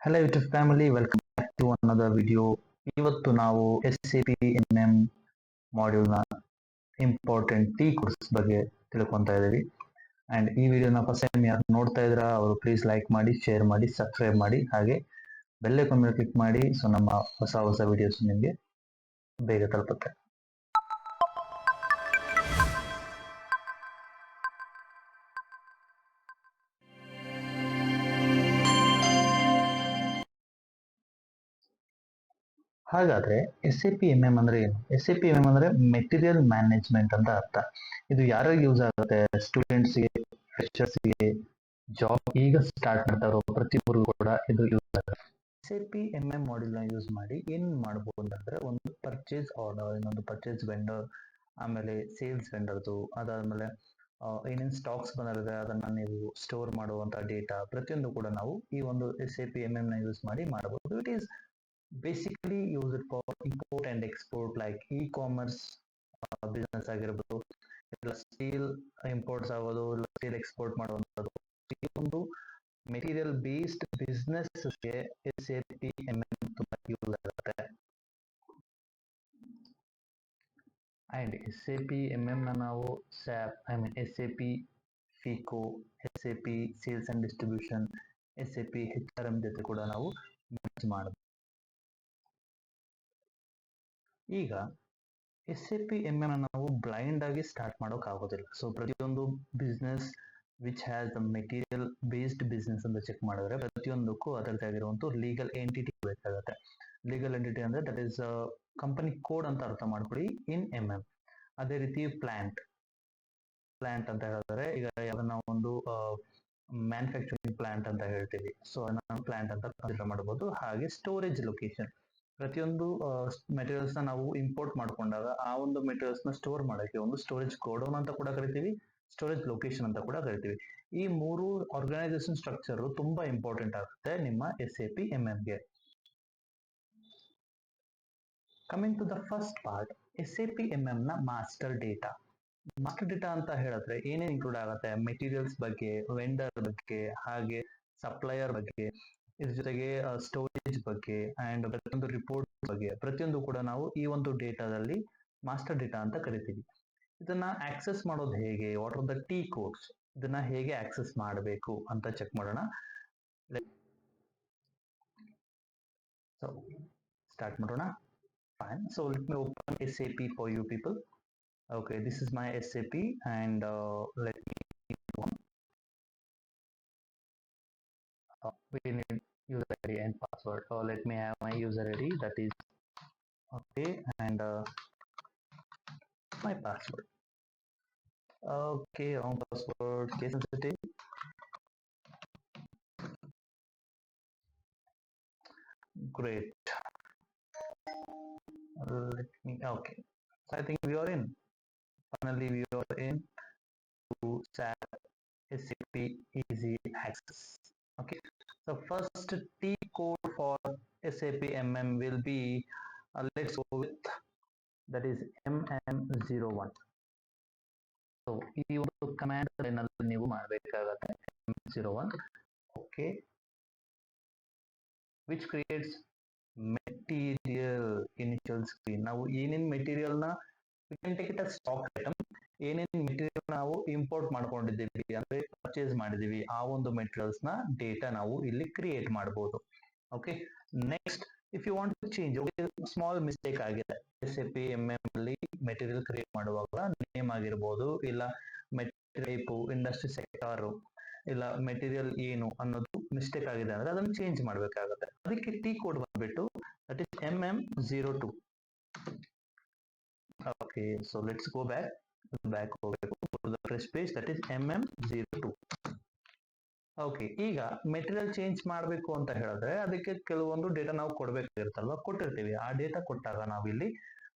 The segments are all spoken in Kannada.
Hello YouTube family welcome back to another video ಇವತ್ತು ನಾವು S C P N M ಮಾಡ್ಯೂಲ್ನ ಇಂಪಾರ್ಟೆಂಟ್ ಟೀ ಕೋರ್ಸ್ ಬಗ್ಗೆ ತಿಳ್ಕೊತಾ ಇದ್ದೀವಿ. ಆ್ಯಂಡ್ ಈ ವಿಡಿಯೋನ ಫಸ್ಟ್ ಟೈಮ್ ಯಾರು ನೋಡ್ತಾ ಇದ್ರ ಅವರು ಪ್ಲೀಸ್ ಲೈಕ್ ಮಾಡಿ ಶೇರ್ ಮಾಡಿ ಸಬ್ಸ್ಕ್ರೈಬ್ ಮಾಡಿ. ಹಾಗೆ ಬೆಲ್ಲೆ ಮೇಲೆ ಕ್ಲಿಕ್ ಮಾಡಿ ಸೊ ನಮ್ಮ ಹೊಸ ಹೊಸ ವಿಡಿಯೋಸ್ ನಿಮಗೆ ಬೇಗ ತಲುಪುತ್ತೆ. ಹಾಗಾದ್ರೆ S A P M M ಅಂದ್ರೆ ಏನು? S A P M M ಅಂದ್ರೆ ಮೆಟೀರಿಯಲ್ ಮ್ಯಾನೇಜ್ಮೆಂಟ್ ಅಂತ ಅರ್ಥ. ಇದು ಯಾರಿಗೆ ಯೂಸ್ ಆಗುತ್ತೆ? ಸ್ಟೂಡೆಂಟ್ಸ್ಗೆ ಫ್ರೆಶರ್ಸ್ಗೆ ಜಾಬ್ ಈಗ ಸ್ಟಾರ್ಟ್ ಮಾಡ್ತಾರೋ ಪ್ರತಿಯೊಬ್ಬರು ಕೂಡ ಇದು ಯೂಸ್ ಆಗುತ್ತೆ. S A P M M ನ ಯೂಸ್ ಮಾಡಿ ಏನ್ ಮಾಡ್ಬೋದು ಅಂದ್ರೆ ಒಂದು ಪರ್ಚೇಸ್ ಆರ್ಡರ್ ಇನ್ನೊಂದು ಪರ್ಚೇಸ್ ವೆಂಡರ್ ಆಮೇಲೆ ಸೇಲ್ಸ್ ವೆಂಡರ್ದು ಅದಾದ್ಮೇಲೆ ಏನೇನು ಸ್ಟಾಕ್ಸ್ ಬಂದಿರುತ್ತೆ ಅದನ್ನ ನೀವು ಸ್ಟೋರ್ ಮಾಡುವಂತ ಡೇಟಾ ಪ್ರತಿಯೊಂದು ಕೂಡ ನಾವು ಈ ಒಂದು S A P M M ನ ಯೂಸ್ ಮಾಡಿ ಮಾಡಬಹುದು. It is basically use it for import and export like e commerce business ಆಗಿರ್ಬೋದು. ಇಲ್ಲ ಸ್ಟೀಲ್ ಇಂಪೋರ್ಟ್ಸ್ ಆಗೋದು, ಇಲ್ಲ ಸ್ಟೀಲ್ ಎಕ್ಸ್ಪೋರ್ಟ್ ಮಾಡುವಂಥದ್ದು. ಒಂದು material based ಬಿಸ್ನೆಸ್ಗೆ S A P M M ತುಂಬಾ ಯೂಸ್ ಆಗುತ್ತೆ. And S A P M M ನ ನಾವು SAP I mean S A P FICO S A P sales and distribution S A P H R M ಜೊತೆ ಕೂಡ ನಾವು ಮ್ಯಾಚ್ ಮಾಡಬಹುದು ಈಗ S A P M M ನಾವು ಬ್ಲೈಂಡ್ ಆಗಿ ಸ್ಟಾರ್ಟ್ ಮಾಡೋಕ್ ಆಗೋದಿಲ್ಲ ಸೊ ಪ್ರತಿಯೊಂದು business which has the material based business ಅಂತ ಚೆಕ್ ಮಾಡಿದ್ರೆ ಪ್ರತಿಯೊಂದಕ್ಕೂ ಅದರದೇ ಆಗಿರುವಂತ ಲೀಗಲ್ ಎಂಟಿಟಿ ಬೇಕಾಗುತ್ತೆ. ಲೀಗಲ್ ಎಂಟಿಟಿ ಅಂದ್ರೆ ದಟ್ ಈಸ್ ಕಂಪನಿ ಕೋಡ್ ಅಂತ ಅರ್ಥ ಮಾಡ್ಕೊಳ್ಳಿ. ಇನ್ ಎಂ ಎಂ ಅದೇ ರೀತಿ ಪ್ಲಾಂಟ್ ಪ್ಲಾಂಟ್ ಅಂತ ಹೇಳಿದ್ರೆ ಈಗ ಯಾವ್ದನ್ನ ಒಂದು ಮ್ಯಾನುಫ್ಯಾಕ್ಚರಿಂಗ್ ಪ್ಲಾಂಟ್ ಅಂತ ಹೇಳ್ತೀವಿ. ಸೊ ಪ್ಲಾಂಟ್ ಅಂತ ಕನ್ಸಿಡರ್ ಮಾಡಬಹುದು ಹಾಗೆ ಸ್ಟೋರೇಜ್ ಲೊಕೇಶನ್ ಪ್ರತಿಯೊಂದು ಮೆಟೀರಿಯಲ್ಸ್ನ ನಾವು ಇಂಪೋರ್ಟ್ ಮಾಡ್ಕೊಂಡಾಗ ಆ ಒಂದು ಮೆಟೀರಿಯಲ್ಸ್ನ ಸ್ಟೋರ್ ಮಾಡೋಕೆ ಒಂದು ಸ್ಟೋರೇಜ್ ಗೋಡೌನ್ ಅಂತ ಕೂಡ ಕರಿತೀವಿ ಸ್ಟೋರೇಜ್ ಲೊಕೇಶನ್ ಅಂತ ಕೂಡ ಕರಿತೀವಿ. ಈ ಮೂರು ಆರ್ಗನೈಸೇಷನ್ ಸ್ಟ್ರಕ್ಚರ್ ತುಂಬಾ ಇಂಪಾರ್ಟೆಂಟ್ ಆಗುತ್ತೆ ನಿಮ್ಮ ಎಸ್ ಎ ಪಿ ಎಂ ಗೆ coming to the first part S A P M ನ ಮಾಸ್ಟರ್ ಡೇಟಾ ಮಾಸ್ಟರ್ ಡೇಟಾ ಅಂತ ಹೇಳಿದ್ರೆ ಏನೇನು ಇನ್ಕ್ಲೂಡ್ ಆಗುತ್ತೆ? ಮೆಟೀರಿಯಲ್ಸ್ ಬಗ್ಗೆ ವೆಂಡರ್ ಬಗ್ಗೆ, ಹಾಗೆ ಸಪ್ಲೈಯರ್ ಬಗ್ಗೆ. ಇದ್ರ ಜೊತೆಗೆ ಸ್ಟೋರೇಜ್ ಬಗ್ಗೆ ಅಂಡ್ ಪ್ರತಿಯೊಂದು ರಿಪೋರ್ಟ್ ಬಗ್ಗೆ, ಪ್ರತಿಯೊಂದು ಕೂಡ ನಾವು ಈ ಒಂದು ಡೇಟಾದಲ್ಲಿ ಮಾಸ್ಟರ್ ಡೇಟಾ ಅಂತ ಕರಿತೀವಿ. ಇದನ್ನ ಆಕ್ಸೆಸ್ ಮಾಡೋದು ಹೇಗೆ? What are the T codes ಇದನ್ನ ಹೇಗೆ ಆಕ್ಸೆಸ್ ಮಾಡಬೇಕು ಅಂತ ಚೆಕ್ ಮಾಡೋಣ. ಸೊ ಸ್ಟಾರ್ಟ್ ಮಾಡೋಣ. Fine so let me open S A P for you people okay this is my S A P and let me we need user ID and password. Or let me have my user ID that is okay and uh, my password. Okay wrong password case sensitive great. Let me okay. So i think we are in. Finally we are in to SAP SAP easy access okay so first t code for sap mm will be uh, let's go with that is mm01 so ಈ ಒಂದು ಕಮಾಂಡ್ ಲೈನಲ್ಲಿ ನೀವು ಮಾಡಬೇಕಾಗತ್ತೆ m01 okay which creates material initial screen ನಾವು ಏನೇನ್ ಮೆಟೀರಿಯಲ್ನ we can take it as stock item ಏನೇನು ಮೆಟೀರಿಯಲ್ ನಾವು ಇಂಪೋರ್ಟ್ ಮಾಡ್ಕೊಂಡಿದ್ದೀವಿ, ಅಂದ್ರೆ ಪರ್ಚೇಸ್ ಮಾಡಿದೀವಿ ಆ ಒಂದು ಮೆಟೀರಿಯಲ್ಸ್ನ ಡೇಟಾ ನಾವು ಇಲ್ಲಿ ಕ್ರಿಯೇಟ್ ಮಾಡಬಹುದು okay next if you want to change small mistake ಆಗಿದೆ. S A P M M ಅಲ್ಲಿ ಮೆಟೀರಿಯಲ್ ಕ್ರಿಯೇಟ್ ಮಾಡುವಾಗ ನೇಮ್ ಆಗಿರ್ಬೋದು, ಇಲ್ಲ ಟೈಪು ಇಂಡಸ್ಟ್ರಿ ಸೆಕ್ಟರ್ ಇಲ್ಲ ಮೆಟೀರಿಯಲ್ ಏನು ಅನ್ನೋದು ಮಿಸ್ಟೇಕ್ ಆಗಿದೆ ಅಂದ್ರೆ ಅದನ್ನು ಚೇಂಜ್ ಮಾಡಬೇಕಾಗುತ್ತೆ. ಅದಕ್ಕೆ ಟಿ ಕೋಡ್ ಬಂದ್ಬಿಟ್ಟು that is M M zero two okay so let's go back back ಹೋಗಬೇಕು page that is M M zero two okay ಈಗ ಮೆಟೀರಿಯಲ್ ಚೇಂಜ್ ಮಾಡಬೇಕು ಅಂತ ಹೇಳಿದ್ರೆ ಅದಕ್ಕೆ ಕೆಲವೊಂದು ಡೇಟಾ ನಾವು ಕೊಡ್ಬೇಕಾಗಿರುತ್ತಲ್ವಾ? ಕೊಟ್ಟಿರ್ತೀವಿ. ಆ ಡೇಟಾ ಕೊಟ್ಟಾಗ ನಾವಿಲ್ಲಿ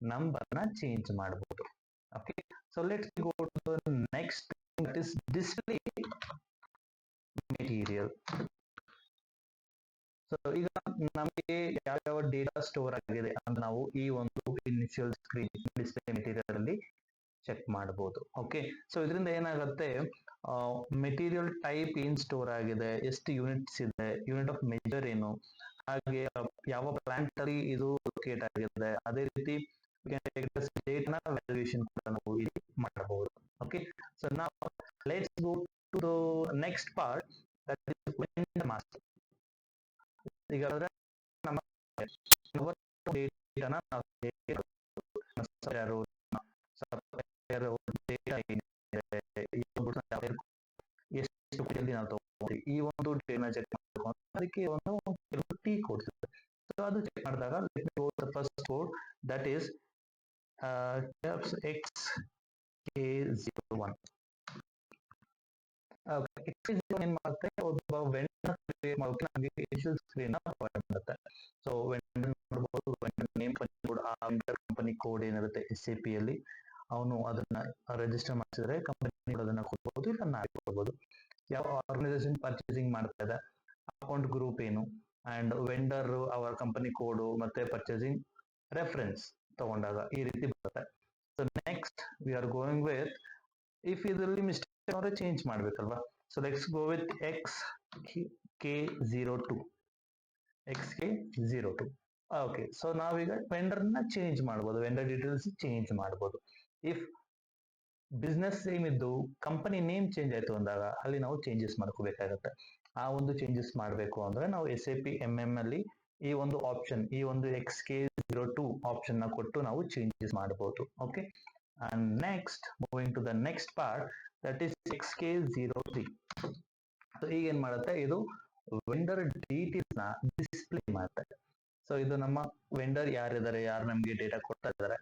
ನಂಬರ್ನ ಚೇಂಜ್ ಮಾಡಬಹುದು okay so let's go to next that is display material so ಈಗ ನಮಗೆ ಯಾವ ಡೇಟಾ ಸ್ಟೋರ್ ಆಗಿದೆ ಅಂತ ನಾವು ಈ ಒಂದು ಇನಿಷಿಯಲ್ ಸ್ಕ್ರೀನ್ ಡಿಸ್ಪ್ಲೇ ಮೆಟೀರಿಯಲ್ ಅಲ್ಲಿ ಚೆಕ್ ಮಾಡಬಹುದು ಓಕೆ ಸೊ ಇದರಿಂದ ಏನಾಗುತ್ತೆ ಮೆಟೀರಿಯಲ್ ಟೈಪ್ ಏನ್ ಸ್ಟೋರ್ ಆಗಿದೆ, ಎಷ್ಟು ಯೂನಿಟ್ಸ್ ಇದೆ ಯೂನಿಟ್ ಆಫ್ ಮೆಜರ್ ಏನು, ಹಾಗೆ, ಯಾವ ಪ್ಲಾಂಟ್ ಅಲ್ಲಿ ಇದು ಲೊಕೇಟ್ ಆಗಿದೆ, ಅದೇ ರೀತಿ ಡೇಟ್ನ ವ್ಯಾಲ್ಯೂಯೇಷನ್ ಕೂಡ ನಾವು ಇಲ್ಲಿ ಮಾಡಬಹುದು ಓಕೆ ಸೊ ನಾವು let's go to the next part that is vendor master ಈಗ ನಮ್ಮ ಡೇಟಾನ ನಾವು ಎಷ್ಟು ಕೊಟ್ಟಿಯಲ್ಲಿ ನಾವು ತಗೊಂಡ್ವಿ ಈ ಒಂದು ಡೇಟಾ ಚೆಕ್ ಮಾಡ್ಕೊಂಡು ಅದಕ್ಕೆ ಒಂದು ಕೆಲವು ಕೋಡ್ಸ್ ಸೊ ಅದು ಚೆಕ್ ಮಾಡಿದಾಗ first code that is X K zero one ಏನ್ ಮಾಡುತ್ತೆ ವೆಂಡರ್ ನಮಗೆ ಸ್ಕ್ರೀನ್ ಸೊ ವೆಂಡರ್ ನೋಡಬಹುದು ವೆಂಡರ್ ನೇಮ್ ಕೋಡ್ ಆ ಕಂಪನಿ ಕೋಡ್ ಏನಿರುತ್ತೆ ಎಸ್ ಎ ಪಿ ಅಲ್ಲಿ ಅವನು ಅದನ್ನ ರಿಜಿಸ್ಟರ್ ಮಾಡಿಸಿದ್ರೆ ಕಂಪನಿ ಅದನ್ನ ಕೊಡ್ಬೋದು, ಇಲ್ಲ ನಾವೇ ಕೊಡ್ಬೋದು. ಯಾವ ಆರ್ಗನೈಸೇಷನ್ ಪರ್ಚೇಸಿಂಗ್ ಮಾಡ್ತಾ ಇದೆ ಅಕೌಂಟ್ ಗ್ರೂಪ್ ಏನು ಅಂಡ್ ವೆಂಡರ್ ಅವರ ಕಂಪನಿ ಕೋಡು ಮತ್ತೆ ಪರ್ಚೇಸಿಂಗ್ ರೆಫರೆನ್ಸ್ ತಗೊಂಡಾಗ ಈ ರೀತಿ ಬರುತ್ತೆ. So next we are going with if ಇದರಲ್ಲಿ ಮಿಸ್ಟೇಕ್ ಅವರೇ change ಮಾಡ್ಬೇಕಲ್ವಾ? So let's go with X K zero two X K zero two okay so ನಾವೀಗ ವೆಂಡರ್ನ ಚೇಂಜ್ ಮಾಡ್ಬೋದು ವೆಂಡರ್ ಡೀಟೇಲ್ಸ್ ಚೇಂಜ್ ಮಾಡ್ಬೋದು. ಇಫ್ ಬಿಸ್ನೆಸ್ ಸೇಮ್ ಇದ್ದು ಕಂಪನಿ ನೇಮ್ ಚೇಂಜ್ ಆಯ್ತು ಅಂದಾಗ ಅಲ್ಲಿ ನಾವು ಚೇಂಜಸ್ ಮಾಡ್ಕೋಬೇಕಾಗತ್ತೆ. ಆ ಒಂದು ಚೇಂಜಸ್ ಮಾಡಬೇಕು ಅಂದ್ರೆ ನಾವು S A P M M ಅಲ್ಲಿ ಈ ಒಂದು ಆಪ್ಷನ್ ಈ ಒಂದು ಎಕ್ಸ್ ಕೆ ಜೀರೋ ಟು ಆಪ್ಷನ್ನ ಕೊಟ್ಟು ನಾವು ಚೇಂಜಸ್ ಮಾಡಬಹುದು okay and next moving to the next part that is X K zero three ಈಗ ಏನ್ ಮಾಡುತ್ತೆ? ಇದು ವೆಂಡರ್ ಡೀಟೇಲ್ಸ್ನ ಡಿಸ್ಪ್ಲೇ ಮಾಡುತ್ತೆ. ಸೊ ಇದು ನಮ್ಮ ವೆಂಡರ್ ಯಾರಿದ್ದಾರೆ? ಯಾರು ನಮ್ಗೆ ಡೇಟಾ ಕೊಡ್ತಾ ಇದ್ದಾರೆ?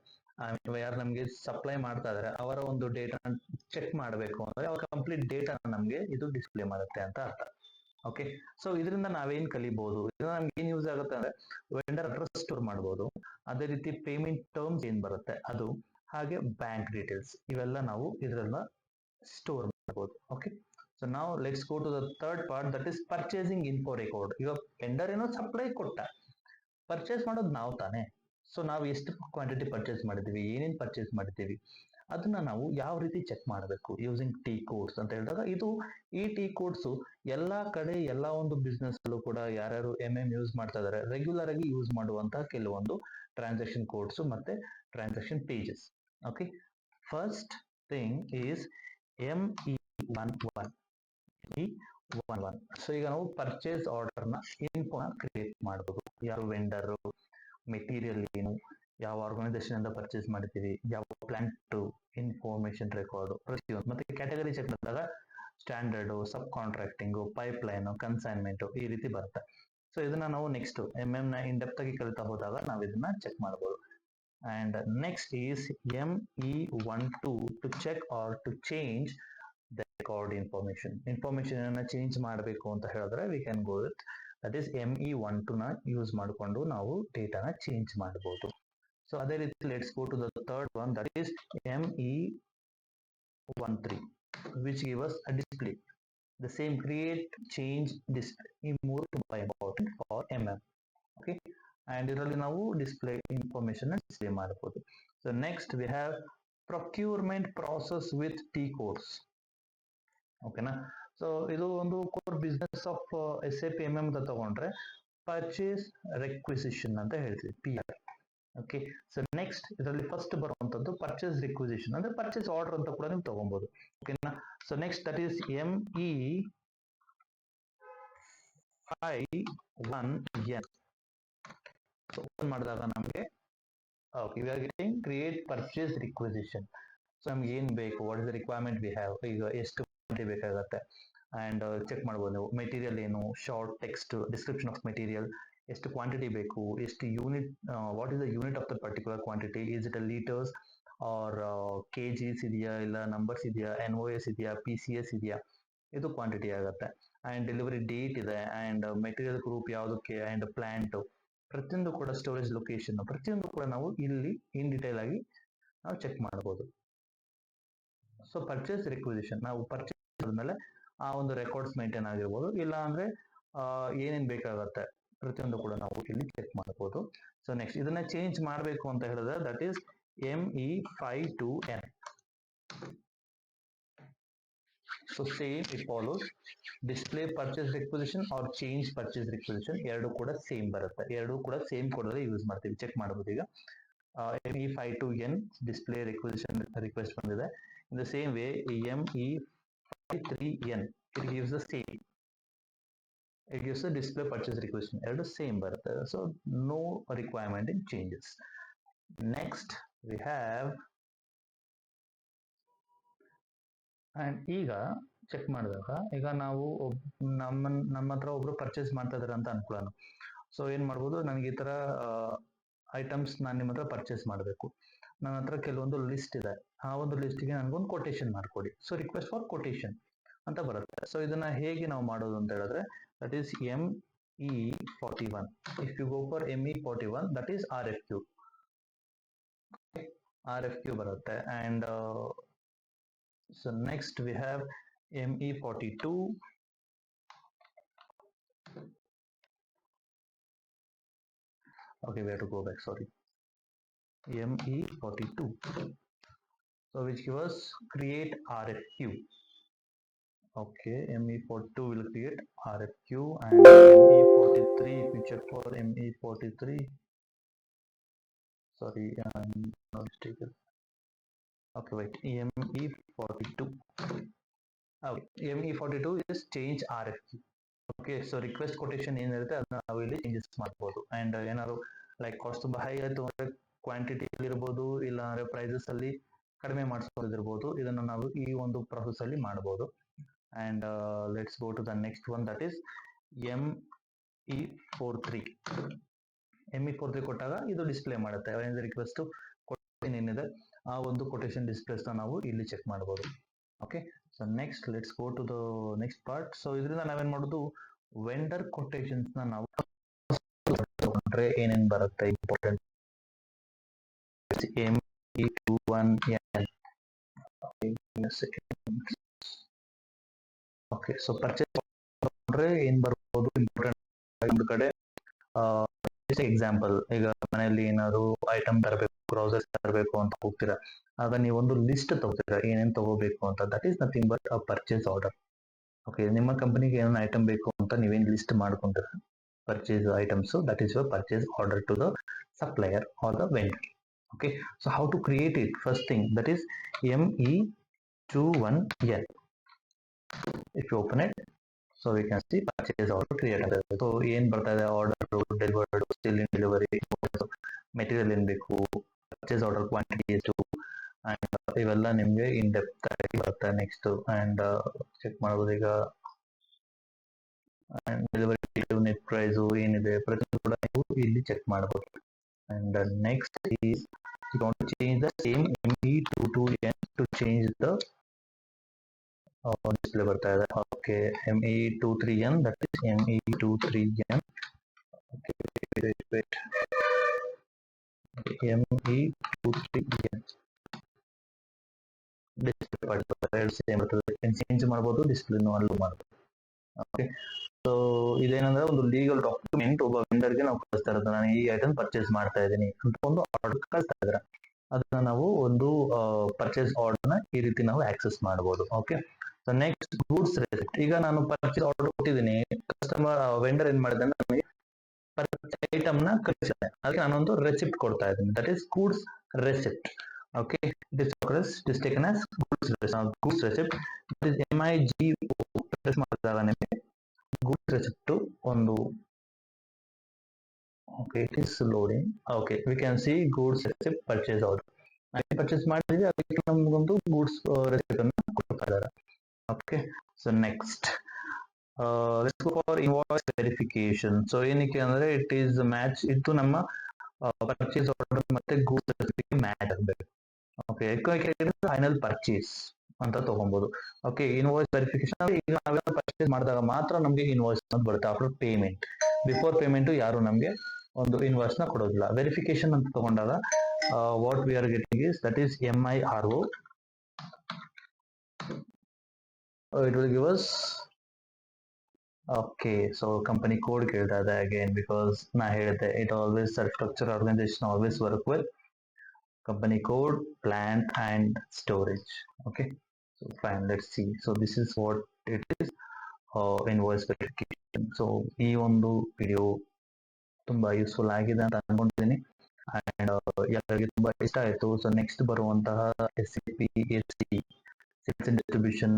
ಯಾರು ನಮ್ಗೆ ಸಪ್ಲೈ ಮಾಡ್ತಾ ಇದಾರೆ, ಅವರ ಒಂದು ಡೇಟಾ ಚೆಕ್ ಮಾಡಬೇಕು ಅಂದ್ರೆ ಅವ್ರ ಕಂಪ್ಲೀಟ್ ಡೇಟಾ ನಮ್ಗೆ ಇದು ಡಿಸ್ಪ್ಲೇ ಮಾಡುತ್ತೆ ಅಂತ ಅರ್ಥ. ಓಕೆ ಸೊ ಇದರಿಂದ ನಾವೇನ್ ಕಲಿಬಹುದು ಇದರಿಂದ ನಮ್ಗೆ ಏನ್ ಯೂಸ್ ಆಗುತ್ತೆ ಅಂದ್ರೆ ವೆಂಡರ್ ಅಡ್ರೆಸ್ ಸ್ಟೋರ್ ಮಾಡಬಹುದು ಅದೇ ರೀತಿ ಪೇಮೆಂಟ್ ಟರ್ಮ್ಸ್ ಏನ್ ಬರುತ್ತೆ? ಅದು, ಹಾಗೆ ಬ್ಯಾಂಕ್ ಡೀಟೇಲ್ಸ್ ಇವೆಲ್ಲ ನಾವು ಇದರಿಂದ ಸ್ಟೋರ್ ಮಾಡಬಹುದು ಓಕೆ ಸೊ ನಾವು let's go to the third part that is purchasing info record ಇವಾಗ ವೆಂಡರ್ ಏನೋ ಸಪ್ಲೈ ಕೊಟ್ಟ. ಪರ್ಚೇಸ್ ಮಾಡೋದು ನಾವು ತಾನೇ. ಸೊ ನಾವು ಎಷ್ಟು ಕ್ವಾಂಟಿಟಿ ಪರ್ಚೇಸ್ ಮಾಡಿದ್ದೀವಿ ಏನೇನು ಪರ್ಚೇಸ್ ಮಾಡಿದ್ದೀವಿ ಅದನ್ನ ನಾವು ಯಾವ ರೀತಿ ಚೆಕ್ ಮಾಡಬೇಕು? ಯೂಸಿಂಗ್ ಟಿ ಕೋಡ್ಸ್ ಅಂತ ಹೇಳಿದಾಗ ಇದು ಈ ಟಿ ಕೋಡ್ಸ್ ಎಲ್ಲಾ ಕಡೆ ಎಲ್ಲಾ ಒಂದು ಬಿಸ್ನೆಸ್ ಅಲ್ಲೂ ಕೂಡ ಯಾರ್ಯಾರು ಎಂ ಎಂ ಯೂಸ್ ಮಾಡ್ತಾ ಇದಾರೆ ರೆಗ್ಯುಲರ್ ಆಗಿ ಯೂಸ್ ಮಾಡುವಂತಹ ಕೆಲವೊಂದು ಟ್ರಾನ್ಸಾಕ್ಷನ್ ಕೋಡ್ಸ್ ಮತ್ತೆ transaction pages okay first thing is M E one one E one one so ಈಗ ನಾವು ಪರ್ಚೇಸ್ ಆರ್ಡರ್ನ ಇನ್ಫೋನ ಕ್ರಿಯೇಟ್ ಮಾಡಬಹುದು ಯಾರು ವೆಂಡರ್ ಮೆಟೀರಿಯಲ್ ಏನು, ಯಾವ ಆರ್ಗನೈಸೇಷನ್ ಇಂದ ಪರ್ಚೇಸ್ ಮಾಡ್ತೀವಿ, ಯಾವ ಪ್ಲಾಂಟ್ ಇನ್ಫಾರ್ಮೇಶನ್ ರೆಕಾರ್ಡ್ ಪ್ರತಿಯೊಂದು. ಮತ್ತೆ ಕ್ಯಾಟಗರಿ ಚೆಕ್ ಮಾಡಿದಾಗ standard subcontracting pipeline consignment ಈ ರೀತಿ ಬರುತ್ತೆ. ಸೊ ಇದನ್ನ ನಾವು ನೆಕ್ಸ್ಟ್ ಎಂ ಎಂ ನ ಇನ್ ಡೆಪ್ತ್ ಆಗಿ ಕಲಿತಾ ಹೋದಾಗ ನಾವು ಇದನ್ನ ಚೆಕ್ ಮಾಡಬಹುದು and next is M E one two two check or to change the record information information change ಮಾಡಬೇಕು ಅಂತ ಹೇಳಿದ್ರೆ we can go with that is M E one two ನ ಯೂಸ್ ಮಾಡಿಕೊಂಡು ನಾವು ಡೇಟಾನ ಚೇಂಜ್ ಮಾಡಬಹುದು ಸೊ ಅದೇ ರೀತಿ let's go to the third one that is M E one three which give us a display the same create change display ಈ ಮೂರು ತುಂಬಾ important for M M okay and ಇದರಲ್ಲಿ ನಾವು ಡಿಸ್ಪ್ಲೇ ಇನ್ಫಾರ್ಮೇಶನ್ ಡಿಸ್ಪ್ಲೇ ಮಾಡಬಹುದು so next we have procurement process with T codes ಓಕೆನಾ ಸೊ ಇದು ಒಂದು core business of S A P M M ಅಂತ ತಗೊಂಡ್ರೆ ಪರ್ಚೇಸ್ ರೆಕ್ವಿಸಿಷನ್ ಅಂತ ಹೇಳ್ತೀವಿ P R okay so next ಇದರಲ್ಲಿ ಫಸ್ಟ್ ಬರುವಂತದ್ದು ಪರ್ಚೇಸ್ ರಿಕ್ವಿಸಿಷನ್ ಅಂದ್ರೆ ಪರ್ಚೇಸ್ ಆರ್ಡರ್ ಅಂತ ಕೂಡ ನೀವು ತಗೊಬಹುದು ಓಕೆನಾ so next that is M E I one N open ಮಾಡಿದಾಗ ನಮಗೆ okay create purchase requisition so ನಮ್ಗೆ ಏನ್ ಬೇಕು? What is the requirement we have ಈಗ ಎಷ್ಟು ಬೇಕಾಗತ್ತೆ. ಅಂಡ್ ಚೆಕ್ ಮಾಡ್ಬೋದು ನೀವು. ಮೆಟೀರಿಯಲ್ ಏನು? Short text description of material ಎಷ್ಟು ಕ್ವಾಂಟಿಟಿ ಬೇಕು? ಎಷ್ಟು unit what is the unit of the particular quantity is it a litres or K Gs ಇದೆಯಾ? ಇಲ್ಲ ನಂಬರ್ಸ್ ಇದೆಯಾ? ಎನ್ ಒ ಎಸ್ ಇದೆಯಾ? ಪಿ ಸಿ ಎಸ್ ಇದೆಯಾ? ಇದು ಕ್ವಾಂಟಿಟಿ ಆಗುತ್ತೆ. ಆ್ಯಂಡ್ ಡೆಲಿವರಿ ಡೇಟ್ ಇದೆ. ಅಂಡ್ ಮೆಟೀರಿಯಲ್ ಗ್ರೂಪ್ ಯಾವುದಕ್ಕೆ? ಅಂಡ್ ಪ್ಲಾಂಟ್ ಪ್ರತಿಯೊಂದು ಕೂಡ ಸ್ಟೋರೇಜ್ ಲೊಕೇಶನ್ ಪ್ರತಿಯೊಂದು ಕೂಡ ನಾವು ಇಲ್ಲಿ ಇನ್ ಡಿಟೇಲ್ ಆಗಿ ನಾವು ಚೆಕ್ ಮಾಡಬಹುದು ಸೊ ಪರ್ಚೇಸ್ ರಿಕ್ವಿಸಿಷನ್ ನಾವು ಪರ್ಚೇಸ್ ಆದ್ಮೇಲೆ ಆ ಒಂದು ರೆಕಾರ್ಡ್ಸ್ ಮೇಂಟೈನ್ ಆಗಿರ್ಬೋದು. ಇಲ್ಲ ಅಂದ್ರೆ ಏನೇನ್ ಬೇಕಾಗತ್ತೆ ಪ್ರತಿಯೊಂದು ಕೂಡ ನಾವು ಇಲ್ಲಿ ಚೆಕ್ ಮಾಡಬಹುದು ಸೊ ನೆಕ್ಸ್ಟ್ ಇದನ್ನ ಚೇಂಜ್ ಮಾಡಬೇಕು ಅಂತ ಹೇಳಿದ್ರೆ that is M E five two N so same it follows display purchase requisition or change purchase requisition ಎರಡು ಕೂಡ ಸೇಮ್ ಬರುತ್ತೆ. ಎರಡು ಕೂಡ ಸೇಮ್ ಕೊಡೋದೇ ಯೂಸ್ ಮಾಡ್ತೀವಿ. ಚೆಕ್ ಮಾಡಬಹುದು ಈಗ. M E five two N display requisition request ಬಂದಿದೆ. In the same way M E five three N it gives the same it gives a display purchase requisition ಎರಡು ಸೇಮ್ ಬರುತ್ತೆ. So no requirement in changes next we have and ಈಗ ಚೆಕ್ ಮಾಡಿದಾಗ, ಈಗ ನಾವು ನಮ್ಮ ನಮ್ಮ ಹತ್ರ ಒಬ್ರು ಪರ್ಚೇಸ್ ಮಾಡ್ತಾ ಇದಾರೆ ಅಂತ ಅನ್ಕೊಳ್ಳೋಣ. ಸೊ ಏನ್ ಮಾಡ್ಬೋದು? ನನಗೆ ಈ ತರ ಐಟಮ್ಸ್ ನಾನು ನಿಮ್ಮ ಹತ್ರ ಪರ್ಚೇಸ್ ಮಾಡಬೇಕು. ನನ್ನ ಹತ್ರ ಕೆಲವೊಂದು ಲಿಸ್ಟ್ ಇದೆ. ಆ ಒಂದು ಲಿಸ್ಟ್ಗೆ ನನಗೊಂದು ಕೊಟೇಶನ್ ಮಾಡಿಕೊಡಿ. ಸೊ ರಿಕ್ವೆಸ್ಟ್ ಫಾರ್ ಕೊಟೇಶನ್ ಅಂತ ಬರುತ್ತೆ. ಸೊ ಇದನ್ನ ಹೇಗೆ ನಾವು ಮಾಡೋದು ಅಂತ ಹೇಳಿದ್ರೆ that is M E forty one if you go for M E forty one that is R F Q R F Q ಬರುತ್ತೆ. And so next we have M E forty two okay we have to go back? Sorry. me42 so which give us create rfq okay me42 will create rfq and me43 if you check for me43 sorry i'm not mistaken okay wait me42 okay me42 is change rfq okay so request quotation ಏನಿರುತ್ತೆ ಅದನ್ನ ನಾವು ಇಲ್ಲಿ ಚೇಂಜಸ್ ಮಾಡ್ಬೋದು ಅಂಡ್ ಏನಾದ್ರು ಲೈಕ್ ಕಾಸ್ಟ್ ತುಂಬಾ ಹೈ ಆಯ್ತು ಅಂದ್ರೆ ಕ್ವಾಂಟಿಟಿ ಇರ್ಬೋದು, ಇಲ್ಲ ಅಂದ್ರೆ ಪ್ರೈಸಸ್ ಅಲ್ಲಿ ಕಡಿಮೆ ಮಾಡಿಸ್ಕೊಳ್ಳೋದಿರ್ಬೋದು ಇದನ್ನ ನಾವು ಈ ಒಂದು ಪ್ರೊಸೆಸ್ ಅಲ್ಲಿ ಮಾಡಬಹುದು and let's go to the next one that is M E four three M E four three ಕೊಟ್ಟಾಗ ಇದು ಡಿಸ್ಪ್ಲೇ ಮಾಡುತ್ತೆ. ರಿಕ್ವೆಸ್ಟ್ ಏನಿದೆ, ಆ ಒಂದು ಕೊಟೇಶನ್ ಡಿಸ್ಪ್ಲೇಸ್ ನಾವು ಇಲ್ಲಿ ಚೆಕ್ ಮಾಡಬಹುದು okay so next let's go to the next part so ಇದರಿಂದ ನಾವೇನ್ ಮಾಡೋದು? ವೆಂಡರ್ ಕೊಟೇಶನ್ಸ್ ನಾವು ಏನೇನ್ ಬರುತ್ತೆ important M E two one N okay so purchase ತಗೊಂಡ್ರೆ ಏನ್ ಬರ್ಬೋದು ಇಂಪಾರ್ಟೆಂಟ್ ಒಂದು ಕಡೆ. ಎಕ್ಸಾಂಪಲ್ ಈಗ ಮನೆಯಲ್ಲಿ ಏನಾದ್ರು ಐಟಮ್ ತರಬೇಕು ಗ್ರೋಸರಿ ತರಬೇಕು ಅಂತ ಹೋಗ್ತೀರಾ? ಆಗ ನೀವೊಂದು ಲಿಸ್ಟ್ ತಗೋತೀರಾ, ಏನೇನ್ ತಗೋಬೇಕು ಅಂತ? That is nothing but a purchase order okay ನಿಮ್ಮ ಕಂಪನಿಗೆ ಏನೇನು ಐಟಮ್ ಬೇಕು ಅಂತ ನೀವೇನ್ list ಮಾಡ್ಕೊಂತೀರ? Purchase items that is your purchase order to the supplier or the vendor create it first thing that is M E two one N if you open it so we can see purchase order create so ಏನ್ ಬರ್ತಾ ಇದೆ? Order delivered still in delivery material ಏನ್ ಬೇಕು? ಪರ್ಚೇಸ್ ಆರ್ಡರ್ ಕ್ವಾಂಟಿಟಿ ಎಷ್ಟು? ಅಂಡ್ ಇವೆಲ್ಲ ನಿಮ್ಗೆ ಇನ್ ಡೆಪ್ತ್ ಆಗಿ ಬರುತ್ತೆ ನೆಕ್ಸ್ಟ್ ಅಂಡ್ ಚೆಕ್ ಮಾಡ್ಬೋದು ಈಗ. ಡೆಲಿವರಿ ನೆಟ್ ಪ್ರೈಸ್ ಏನಿದೆ? ಪ್ರತಿ ಕೂಡ ನೀವು ಇಲ್ಲಿ ಚೆಕ್ ಮಾಡಬಹುದು and next is change the same M E two two N to change the display ಬರ್ತಾ ಇದೆ okay M E two three N that is M E two three N okay wait M E two three N display ಬರ್ತದೆ ಎರಡು ಸೇಮ್ ಬರ್ತದೆ ಚೇಂಜ್ ಮಾಡ್ಬೋದು ಡಿಸ್ಪ್ಲೇನು ಅಲ್ಲೂ ಮಾಡ್ಬೋದು ಓಕೆ ಸೊ ಇದೇನಂದ್ರೆ ಒಂದು ಲೀಗಲ್ ಡಾಕ್ಯುಮೆಂಟ್ ಒಬ್ಬ ವೆಂಡರ್ಗೆ ನಾವು ಕಳಿಸ್ತಾ ಇರೋದು. ನಾನು ಈ ಐಟಮ್ ಪರ್ಚೇಸ್ ಮಾಡ್ತಾ ಇದ್ದೀನಿ ಅಂತ ಒಂದು ಆರ್ಡರ್ ಕಳಿಸ್ತಾ ಇದ್ದಾರೆ. ಅದನ್ನ ನಾವು ಒಂದು ಪರ್ಚೇಸ್ ಆರ್ಡರ್ನ ಈ ರೀತಿ ನಾವು ಆಕ್ಸೆಸ್ ಮಾಡಬಹುದು okay so next goods receipt ಈಗ ನಾನು ಪರ್ಚೇಸ್ ಆರ್ಡರ್ ಕೊಟ್ಟಿದ್ದೀನಿ. ಕಸ್ಟಮರ್ ವೆಂಡರ್ ಏನ್ ಮಾಡಿದೆ ನನಗೆ ಐಟಮ್ನ ಕಳಿಸಿದೆ ಅದಕ್ಕೆ ನಾನೊಂದು ರೆಸಿಪ್ಟ್ ಕೊಡ್ತಾ ಇದ್ದೀನಿ. That is goods receipt okay this is goods receipt M I G press ಮಾಡಿದಾಗ ನಿಮಗೆ goods receipt Okay, it it loading. Loading okay we see see goods purchase purchase order purchase ಮಾಡಿದ್ವಿ ಅದಕ್ಕೆ ನಮಗೊಂದು ಗೂಡ್ಸ್ ರೆಸಿಪ್ಟ್ ಕೊಡ್ತಾ okay so next for invoice verification so ಏನಕ್ಕೆ ಅಂದ್ರೆ ಇಟ್ ಈಸ್ ಮ್ಯಾಚ್ ಇದು ನಮ್ಮ ಪರ್ಚೇಸ್ ಆರ್ಡರ್ ಮತ್ತೆ ಗೂಡ್ಸ್ ಮ್ಯಾಚ್ ಆಗಬೇಕು. ಓಕೆ ಫೈನಲ್ ಪರ್ಚೇಸ್ ಅಂತ ತಗೊಬಹುದು ಓಕೆ ಇನ್ವಾಯ್ಸ್ ವೆರಿಫಿಕೇಶನ್ ಈಗ ನಾವೆಲ್ಲ ಪರ್ಚೇಸ್ ಮಾಡಿದಾಗ ಮಾತ್ರ ನಮಗೆ ಇನ್ವಾಯ್ಸ್ ಅಂತ ಬರುತ್ತೆ ಆಫ್ಟರ್ ಪೇಮೆಂಟ್ ಬಿಫೋರ್ ಪೇಮೆಂಟ್ ಯಾರು ನಮಗೆ ಒಂದು ಇನ್ವಾಯ್ಸ್ನ ಕೊಡೋದಿಲ್ಲ. ವೆರಿಫಿಕೇಶನ್ ಅಂತ ತಗೊಂಡಾಗ what we are getting is that is M I R O it will give us okay so company code ಕೇಳ್ತಾ ಇದೆ ಅಗೇನ್ ಬಿಕಾಸ್ ನಾ ಹೇಳಿದೆ it always structure organisation always work with company code plant and storage so fine let's see. So this is what it is. Uh, invoice so ಈ ಒಂದು ವಿಡಿಯೋ ತುಂಬಾ ಯೂಸ್ಫುಲ್ ಆಗಿದೆ ಅಂತ ಅನ್ಕೊಂಡಿದ್ದೀನಿ ಅಂಡ್ ಎಲ್ಲರಿಗೆ ತುಂಬಾ ಇಷ್ಟ ಆಯ್ತು. ಸೊ ನೆಕ್ಸ್ಟ್ ಬರುವಂತಹ S C P S C distribution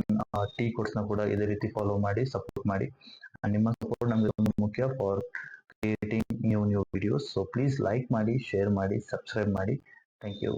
T ಕೋರ್ಸ್ನ ಕೂಡ ಇದೇ ರೀತಿ ಫಾಲೋ ಮಾಡಿ ಸಪೋರ್ಟ್ ಮಾಡಿ. ನಿಮ್ಮ ಸಪೋರ್ಟ್ ನಮಗೆ ಒಂದು ಮುಖ್ಯ for creating new new videos so please like ಮಾಡಿ ಶೇರ್ ಮಾಡಿ ಸಬ್ಸ್ಕ್ರೈಬ್ ಮಾಡಿ. Thank you